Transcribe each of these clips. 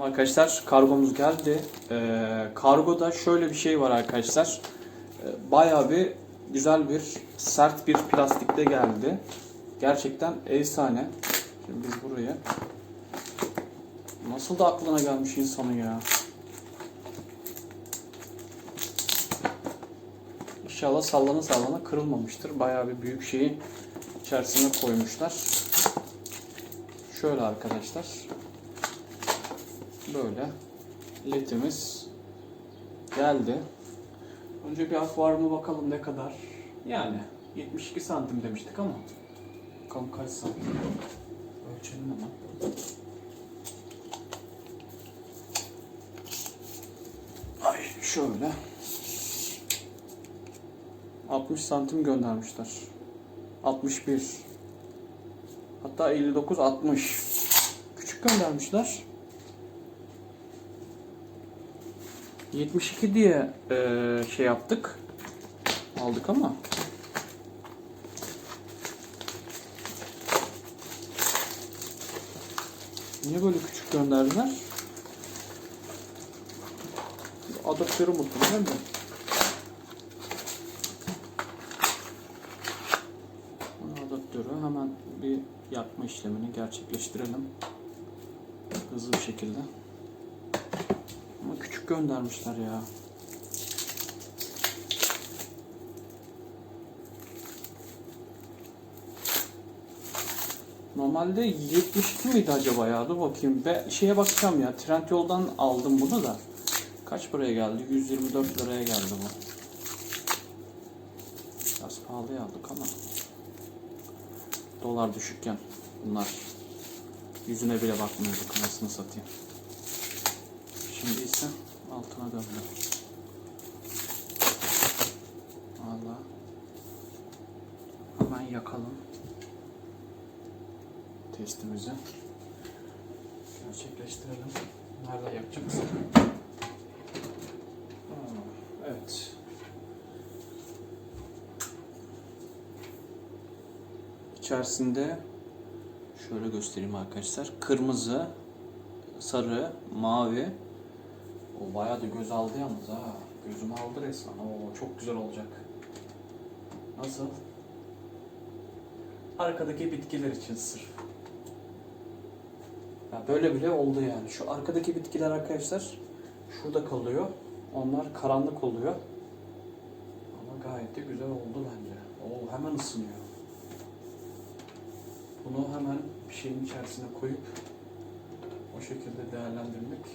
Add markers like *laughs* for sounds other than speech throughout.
Arkadaşlar kargomuz geldi. Ee, kargoda şöyle bir şey var arkadaşlar. Ee, bayağı bir güzel bir sert bir plastikte geldi. Gerçekten efsane. Şimdi biz buraya nasıl da aklına gelmiş insanın ya. İnşallah sallana sallana kırılmamıştır. Bayağı bir büyük şeyi içerisine koymuşlar. Şöyle arkadaşlar. Böyle ledimiz geldi. Önce bir akvaryuma bakalım ne kadar. Yani 72 santim demiştik ama bakalım kaç santim. Ölçelim hemen. Ay şöyle. 60 santim göndermişler. 61. Hatta 59 60. Küçük göndermişler. 72 diye eee, şey yaptık. Aldık ama. Niye böyle küçük gönderdiler? Adaptörü muhtemelen de. Adaptörü hemen bir yakma işlemini gerçekleştirelim. Hızlı bir şekilde. Göndermişler ya. Normalde 72 miydi acaba ya? Dur bakayım. Ve şeye bakacağım ya. Trendyol'dan aldım bunu da. Kaç paraya geldi? 124 liraya geldi bu. Biraz pahalıya aldık ama. Dolar düşükken bunlar. Yüzüne bile bakmıyorduk. Anasını satayım. Şimdi ise altına döndü. Valla. Hemen yakalım. Testimizi. Gerçekleştirelim. Nerede yapacağız? Aa, Evet. İçerisinde şöyle göstereyim arkadaşlar. Kırmızı, sarı, mavi, o bayağı da göz aldı yalnız ha. Gözümü aldı resmen. Oo çok güzel olacak. Nasıl? Arkadaki bitkiler için sırf. Ya böyle bile oldu yani. Şu arkadaki bitkiler arkadaşlar şurada kalıyor. Onlar karanlık oluyor. Ama gayet de güzel oldu bence. Oo hemen ısınıyor. Bunu hemen bir şeyin içerisine koyup o şekilde değerlendirmek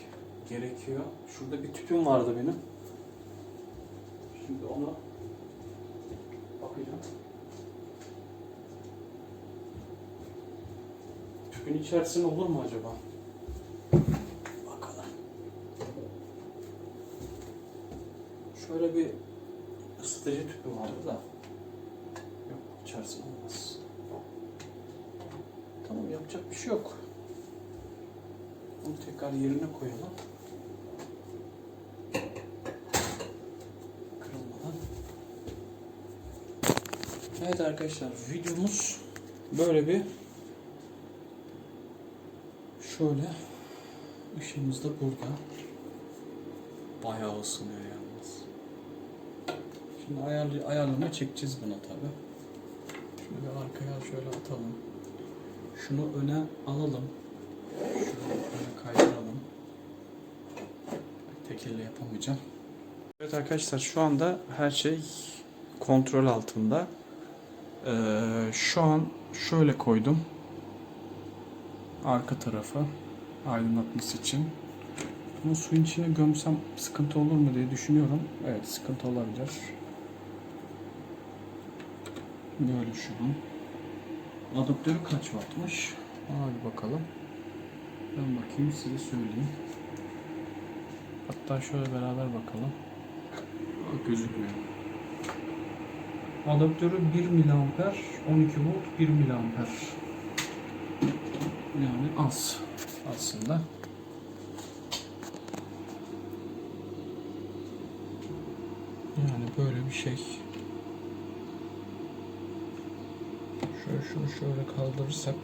gerekiyor. Şurada bir tüpüm vardı benim. Şimdi ona bakacağım. Tüpün içerisinde olur mu acaba? Bakalım. Şöyle bir ısıtıcı tüpü vardı da. Yok içerisinde olmaz. Tamam yapacak bir şey yok. Bunu tekrar yerine koyalım. Evet arkadaşlar videomuz böyle bir şöyle ışığımız da burada. Bayağı ısınıyor yalnız. Şimdi ayarlı, ayarlama çekeceğiz buna tabi. Şöyle arkaya şöyle atalım. Şunu öne alalım. Şunu kaydıralım. Tek yapamayacağım. Evet arkadaşlar şu anda her şey kontrol altında. Ee, şu an şöyle koydum. Arka tarafı aydınlatması için. Bunu suyun içine gömsem sıkıntı olur mu diye düşünüyorum. Evet sıkıntı olabilir. Böyle şu an. Adaptörü kaç wattmış? Bir bakalım. Ben bakayım size söyleyeyim. Hatta şöyle beraber bakalım. Bak gözükmüyor. Adaptörü 1 miliamper, 12 volt 1 miliamper. Yani az aslında. Yani böyle bir şey. Şöyle şunu şöyle kaldırırsak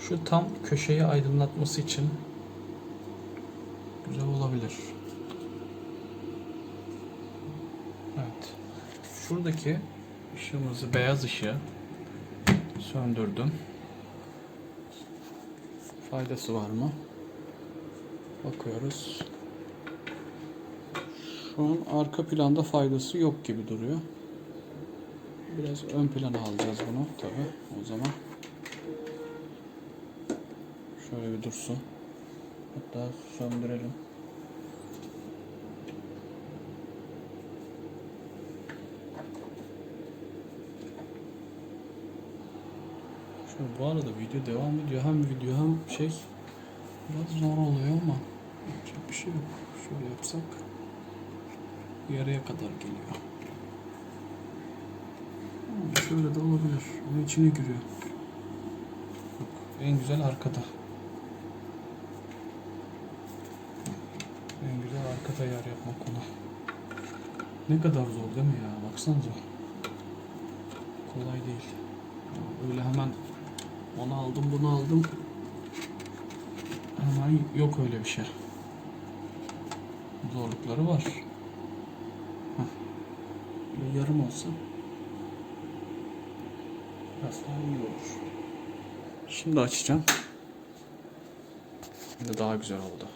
şu tam köşeyi aydınlatması için güzel olabilir. Evet. Şuradaki ışığımızı, beyaz ışığı söndürdüm. Faydası var mı? Bakıyoruz. Şu an arka planda faydası yok gibi duruyor. Biraz ön plana alacağız bunu tabi o zaman. Şöyle bir dursun. Hatta söndürelim. Şöyle bu arada video devam ediyor. Hem video hem şey biraz zor oluyor ama yapacak bir şey yok. Şöyle yapsak yarıya kadar geliyor. Ama şöyle de olabilir. Ama içine giriyor. Bak, en güzel arkada. En güzel arkada yer yapmak ona. Ne kadar zor değil mi ya? Baksanıza. Kolay değil. Öyle hemen onu aldım bunu aldım. Hemen yok öyle bir şey. Zorlukları var. Heh. Yarım olsa biraz daha iyi olur. Şimdi açacağım. Şimdi daha güzel oldu.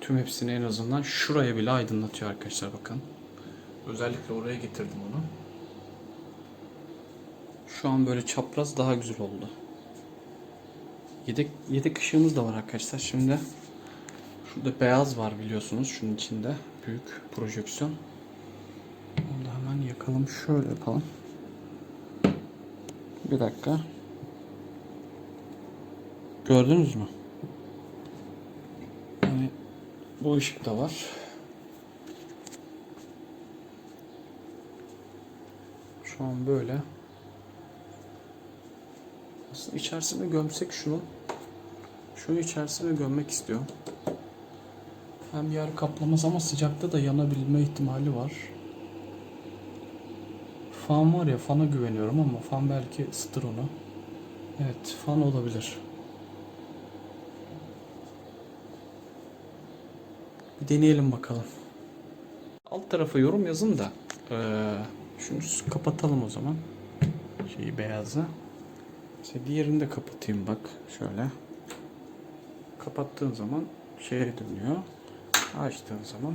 Tüm hepsini en azından şuraya bile aydınlatıyor arkadaşlar bakın. Özellikle oraya getirdim onu. Şu an böyle çapraz daha güzel oldu. Yedek, yedek ışığımız da var arkadaşlar. Şimdi şurada beyaz var biliyorsunuz şunun içinde. Büyük projeksiyon. Onu da hemen yakalım. Şöyle yapalım. Bir dakika. Gördünüz mü? Yani bu ışık da var. Şu an böyle. Aslında içerisine gömsek şunu. Şunu içerisine gömmek istiyorum. Hem yer kaplamaz ama sıcakta da yanabilme ihtimali var. Fan var ya fana güveniyorum ama fan belki ısıtır onu. Evet fan olabilir. Bir deneyelim bakalım. Alt tarafa yorum yazın da eee şunu kapatalım o zaman. Şeyi beyazı. İşte diğerini de kapatayım bak şöyle. Kapattığın zaman şeye dönüyor. Açtığın zaman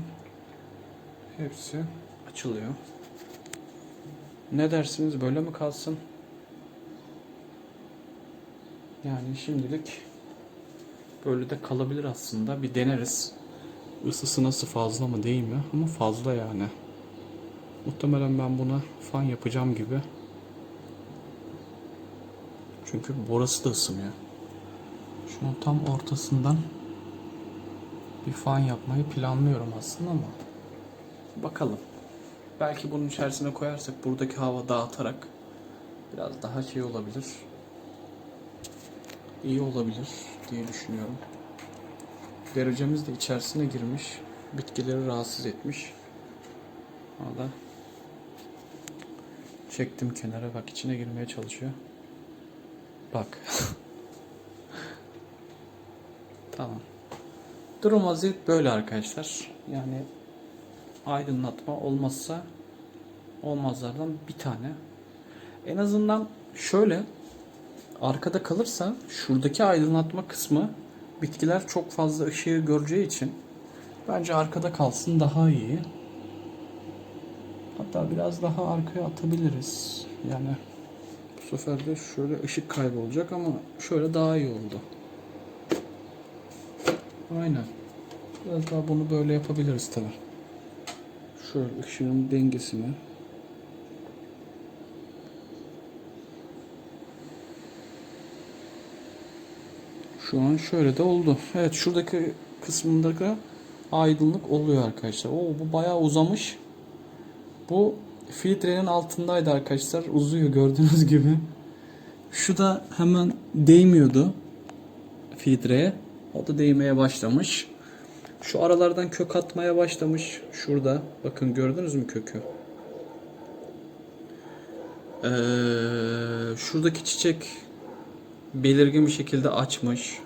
hepsi açılıyor. Ne dersiniz böyle mi kalsın? Yani şimdilik böyle de kalabilir aslında. Bir deneriz. Isısı nasıl fazla mı değil mi? Ama fazla yani. Muhtemelen ben buna fan yapacağım gibi. Çünkü burası da ısınıyor. Şunun tam ortasından bir fan yapmayı planlıyorum aslında ama bakalım. Belki bunun içerisine koyarsak buradaki hava dağıtarak biraz daha şey olabilir. İyi olabilir diye düşünüyorum. Derecemiz de içerisine girmiş. Bitkileri rahatsız etmiş. Valla çektim kenara bak içine girmeye çalışıyor. Bak. tamam. Durum vaziyet böyle arkadaşlar. Yani aydınlatma olmazsa olmazlardan bir tane. En azından şöyle arkada kalırsa şuradaki aydınlatma kısmı bitkiler çok fazla ışığı göreceği için bence arkada kalsın daha iyi. Hatta biraz daha arkaya atabiliriz. Yani sefer de şöyle ışık kaybolacak ama şöyle daha iyi oldu. Aynen. Biraz daha bunu böyle yapabiliriz tabi. Şöyle ışığın dengesini. Şu an şöyle de oldu. Evet şuradaki kısmındaki aydınlık oluyor arkadaşlar. Oo bu bayağı uzamış. Bu filtrenin altındaydı arkadaşlar. Uzuyor gördüğünüz gibi. Şu da hemen değmiyordu filtreye. O da değmeye başlamış. Şu aralardan kök atmaya başlamış. Şurada. Bakın gördünüz mü kökü? Ee, şuradaki çiçek belirgin bir şekilde açmış.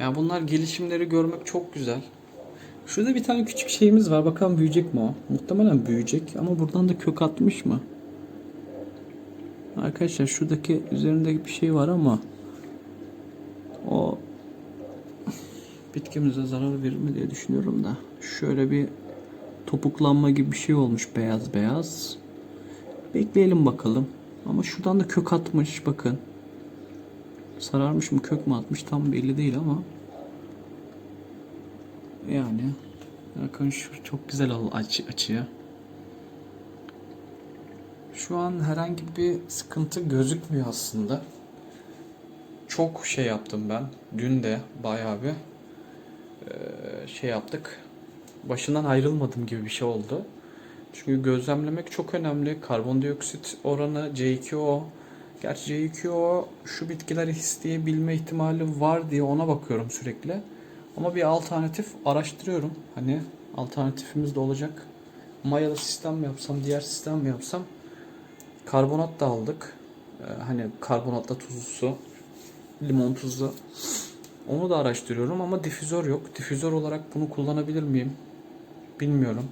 Yani bunlar gelişimleri görmek çok güzel. Şurada bir tane küçük şeyimiz var. Bakalım büyüyecek mi o? Muhtemelen büyüyecek ama buradan da kök atmış mı? Arkadaşlar şuradaki üzerinde bir şey var ama o *laughs* bitkimize zarar verir mi diye düşünüyorum da. Şöyle bir topuklanma gibi bir şey olmuş beyaz beyaz. Bekleyelim bakalım. Ama şuradan da kök atmış bakın. Sararmış mı kök mü atmış tam belli değil ama. Yani bakın şu çok güzel açı, açıya. Şu an herhangi bir sıkıntı gözükmüyor aslında. Çok şey yaptım ben. Dün de bayağı bir şey yaptık. Başından ayrılmadım gibi bir şey oldu. Çünkü gözlemlemek çok önemli. Karbondioksit oranı C2O. Gerçi C2O şu bitkileri isteyebilme ihtimali var diye ona bakıyorum sürekli. Ama bir alternatif araştırıyorum. Hani alternatifimiz de olacak. Mayalı sistem mi yapsam, diğer sistem mi yapsam? Karbonat da aldık. Ee, hani karbonatla tuzlu su, limon tuzlu. Onu da araştırıyorum ama difüzör yok. Difüzör olarak bunu kullanabilir miyim? Bilmiyorum.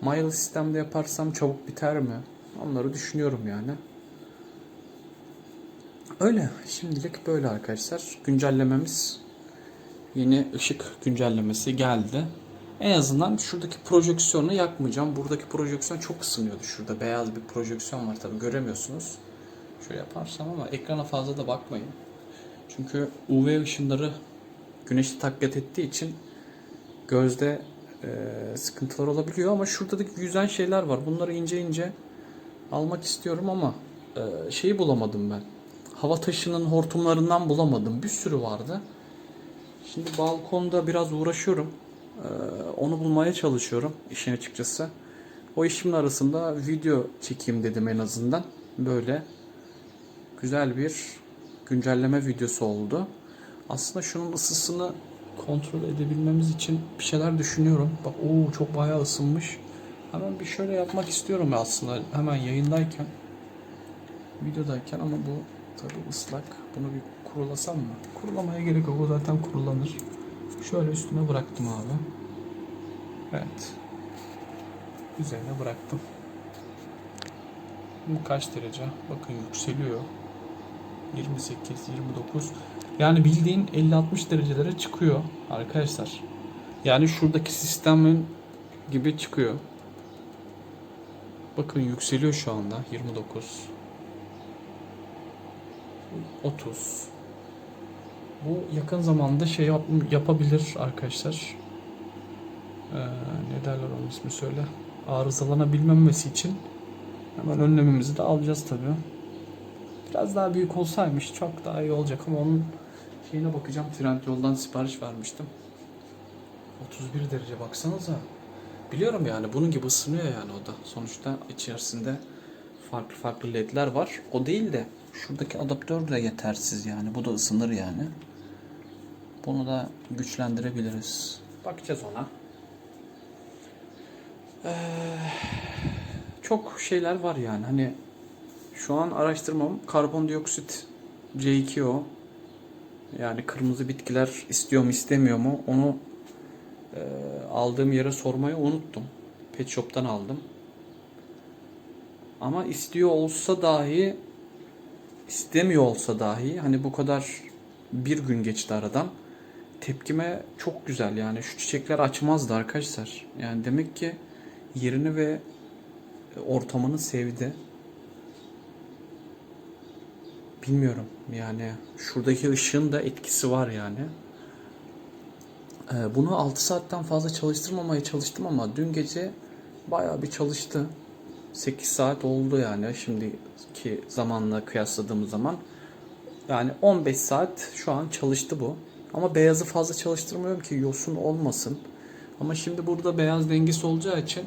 Mayalı sistemde yaparsam çabuk biter mi? Onları düşünüyorum yani. Öyle. Şimdilik böyle arkadaşlar. Güncellememiz yeni ışık güncellemesi geldi. En azından şuradaki projeksiyonu yakmayacağım. Buradaki projeksiyon çok ısınıyordu. Şurada beyaz bir projeksiyon var tabi göremiyorsunuz. Şöyle yaparsam ama ekrana fazla da bakmayın. Çünkü UV ışınları güneşi taklit ettiği için gözde e, sıkıntılar olabiliyor ama şurada da yüzen şeyler var. Bunları ince ince almak istiyorum ama e, şeyi bulamadım ben. Hava taşının hortumlarından bulamadım. Bir sürü vardı. Şimdi balkonda biraz uğraşıyorum. Ee, onu bulmaya çalışıyorum işin açıkçası. O işimin arasında video çekeyim dedim en azından. Böyle güzel bir güncelleme videosu oldu. Aslında şunun ısısını kontrol edebilmemiz için bir şeyler düşünüyorum. Bak o çok bayağı ısınmış. Hemen bir şöyle yapmak istiyorum aslında hemen yayındayken videodayken ama bu tabi ıslak. Bunu bir kurulasam mı? Kurulamaya gerek yok. O zaten kurulanır. Şöyle üstüne bıraktım abi. Evet. Üzerine bıraktım. Bu kaç derece? Bakın yükseliyor. 28, 29. Yani bildiğin 50-60 derecelere çıkıyor arkadaşlar. Yani şuradaki sistemin gibi çıkıyor. Bakın yükseliyor şu anda 29. 30. Bu yakın zamanda şey yap- yapabilir arkadaşlar. Ee, ne derler onun ismi söyle. Arızalanabilmemesi için hemen önlemimizi de alacağız tabii. Biraz daha büyük olsaymış çok daha iyi olacak ama onun şeyine bakacağım. Trendyol'dan sipariş vermiştim. 31 derece baksanıza. Biliyorum yani bunun gibi ısınıyor yani o da. Sonuçta içerisinde farklı farklı ledler var. O değil de şuradaki adaptör de yetersiz yani. Bu da ısınır yani. Bunu da güçlendirebiliriz. Bakacağız ona. Ee, çok şeyler var yani. Hani şu an araştırmam karbondioksit C2O yani kırmızı bitkiler istiyor mu istemiyor mu onu e, aldığım yere sormayı unuttum. Pet Shop'tan aldım. Ama istiyor olsa dahi istemiyor olsa dahi hani bu kadar bir gün geçti aradan. Tepkime çok güzel yani şu çiçekler açmazdı arkadaşlar. Yani demek ki yerini ve ortamını sevdi. Bilmiyorum yani şuradaki ışığın da etkisi var yani. Ee, bunu 6 saatten fazla çalıştırmamaya çalıştım ama dün gece bayağı bir çalıştı. 8 saat oldu yani şimdiki zamanla kıyasladığımız zaman. Yani 15 saat şu an çalıştı bu. Ama beyazı fazla çalıştırmıyorum ki yosun olmasın. Ama şimdi burada beyaz dengesi olacağı için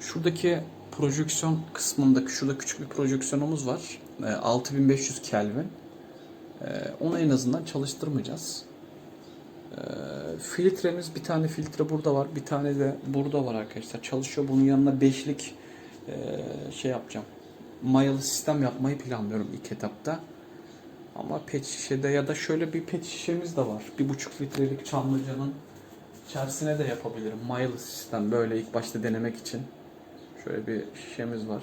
şuradaki projeksiyon kısmındaki şurada küçük bir projeksiyonumuz var. Ee, 6500 Kelvin. Ee, onu en azından çalıştırmayacağız. Ee, filtremiz bir tane filtre burada var. Bir tane de burada var arkadaşlar. Çalışıyor. Bunun yanına beşlik şey yapacağım. Mayalı sistem yapmayı planlıyorum ilk etapta. Ama pet şişede ya da şöyle bir pet şişemiz de var. Bir buçuk litrelik Çamlıca'nın içerisine de yapabilirim. Mayalı sistem böyle ilk başta denemek için. Şöyle bir şişemiz var.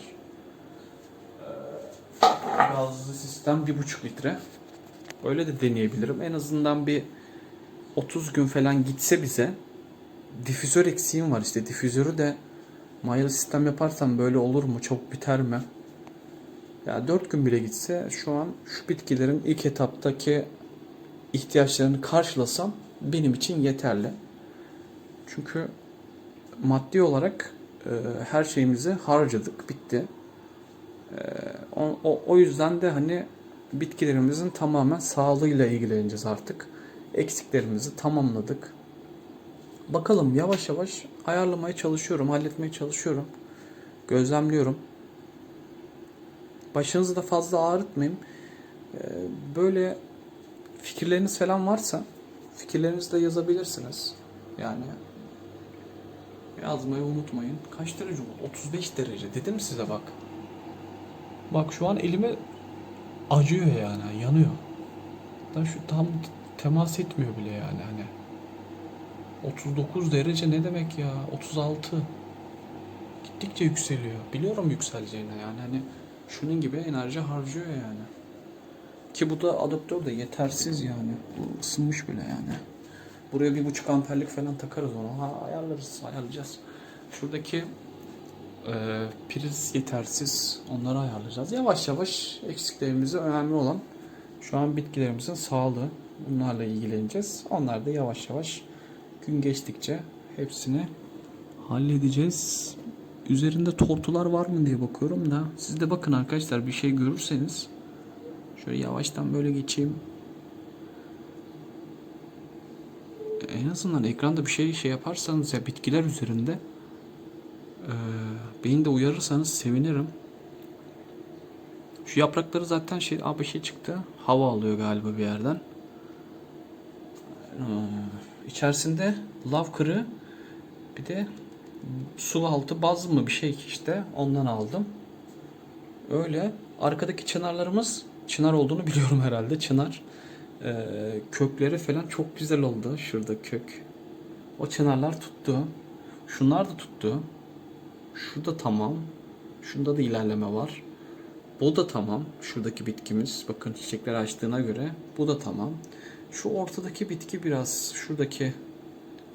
Ee, Gazlı sistem bir buçuk litre. Öyle de deneyebilirim. En azından bir 30 gün falan gitse bize difüzör eksiğim var işte. Difüzörü de mayalı sistem yaparsam böyle olur mu? Çok biter mi? Ya 4 gün bile gitse şu an şu bitkilerin ilk etaptaki ihtiyaçlarını karşılasam benim için yeterli. Çünkü maddi olarak e, her şeyimizi harcadık, bitti. E, o, o, yüzden de hani bitkilerimizin tamamen sağlığıyla ilgileneceğiz artık. Eksiklerimizi tamamladık. Bakalım yavaş yavaş ayarlamaya çalışıyorum, halletmeye çalışıyorum. Gözlemliyorum. Başınızı da fazla ağrıtmayayım. Ee, Böyle fikirleriniz falan varsa fikirlerinizi de yazabilirsiniz. Yani yazmayı unutmayın. Kaç derece oldu? 35 derece. Dedim size bak. Bak şu an elime acıyor yani. Yanıyor. Da şu tam temas etmiyor bile yani hani. 39 derece ne demek ya? 36. Gittikçe yükseliyor. Biliyorum yükseleceğini yani hani şunun gibi enerji harcıyor yani. Ki bu da adaptör de yetersiz yani. Bu ısınmış bile yani. Buraya bir buçuk amperlik falan takarız onu. Ha, ayarlarız, ayarlayacağız. Şuradaki e, priz yetersiz. Onları ayarlayacağız. Yavaş yavaş eksiklerimizi önemli olan şu an bitkilerimizin sağlığı. Bunlarla ilgileneceğiz. Onlar da yavaş yavaş gün geçtikçe hepsini halledeceğiz. Üzerinde tortular var mı diye bakıyorum da siz de bakın arkadaşlar bir şey görürseniz şöyle yavaştan böyle geçeyim. En azından ekranda bir şey şey yaparsanız ya bitkiler üzerinde eee beni de uyarırsanız sevinirim. Şu yaprakları zaten şey, aa bir şey çıktı. Hava alıyor galiba bir yerden. Ee, içerisinde lav kırı bir de su altı baz mı bir şey işte ondan aldım. Öyle. Arkadaki çınarlarımız çınar olduğunu biliyorum herhalde. Çınar. Ee, kökleri falan çok güzel oldu. Şurada kök. O çınarlar tuttu. Şunlar da tuttu. Şurada tamam. Şunda da ilerleme var. Bu da tamam. Şuradaki bitkimiz. Bakın çiçekler açtığına göre. Bu da tamam. Şu ortadaki bitki biraz şuradaki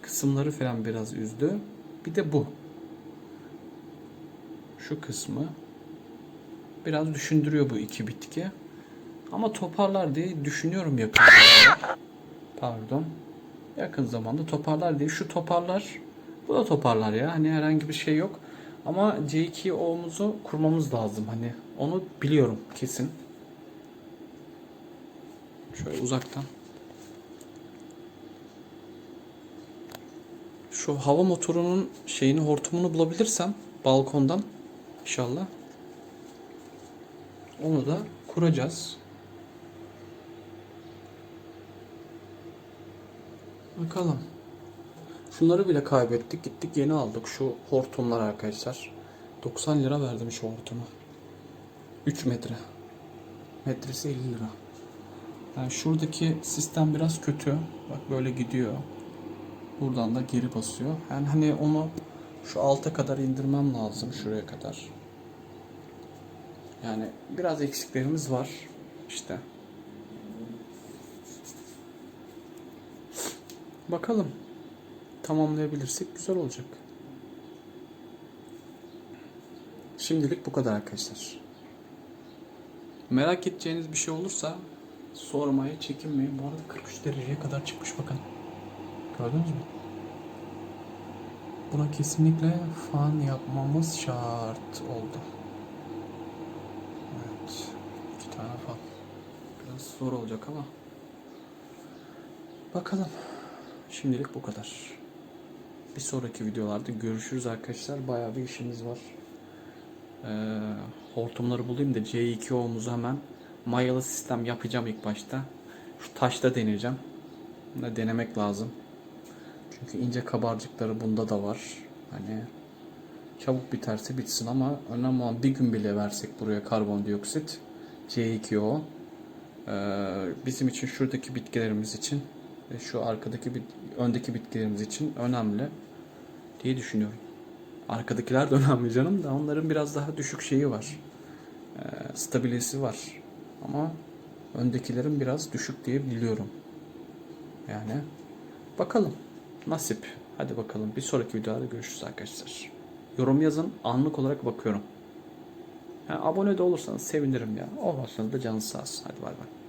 kısımları falan biraz üzdü. Bir de bu. Şu kısmı biraz düşündürüyor bu iki bitki. Ama toparlar diye düşünüyorum yakın zamanda. Pardon. Yakın zamanda toparlar diye. Şu toparlar. Bu da toparlar ya. Hani herhangi bir şey yok. Ama C2O'muzu kurmamız lazım. Hani onu biliyorum kesin. Şöyle uzaktan. Şu hava motorunun şeyini hortumunu bulabilirsem balkondan inşallah onu da kuracağız. Bakalım. Şunları bile kaybettik. Gittik yeni aldık. Şu hortumlar arkadaşlar. 90 lira verdim şu hortuma. 3 metre. Metresi 50 lira. Yani şuradaki sistem biraz kötü. Bak böyle gidiyor. Buradan da geri basıyor. Yani hani onu şu alta kadar indirmem lazım. Şuraya kadar. Yani biraz eksiklerimiz var. İşte. Bakalım. Tamamlayabilirsek güzel olacak. Şimdilik bu kadar arkadaşlar. Merak edeceğiniz bir şey olursa sormaya çekinmeyin. Bu arada 43 dereceye kadar çıkmış bakın. Gördünüz mü? Buna kesinlikle fan yapmamız şart oldu. Evet. iki tane fan. Biraz zor olacak ama. Bakalım. Şimdilik bu kadar. Bir sonraki videolarda görüşürüz arkadaşlar. Bayağı bir işimiz var. Ee, hortumları bulayım da C2O'muzu hemen mayalı sistem yapacağım ilk başta. Şu taşta deneyeceğim. Bunu denemek lazım. Çünkü ince kabarcıkları bunda da var. Hani çabuk biterse bitsin ama önemli olan bir gün bile versek buraya karbondioksit C2O Ee, bizim için şuradaki bitkilerimiz için ve şu arkadaki bit öndeki bitkilerimiz için önemli diye düşünüyorum. Arkadakiler de *laughs* önemli canım da onların biraz daha düşük şeyi var. Ee, stabiliyesi var. Ama öndekilerin biraz düşük diye biliyorum. Yani bakalım. Nasip. Hadi bakalım. Bir sonraki videoda görüşürüz arkadaşlar. Yorum yazın. Anlık olarak bakıyorum. Yani abone de olursanız sevinirim ya. Olmazsanız da canınız sağ olsun. Hadi bay bay.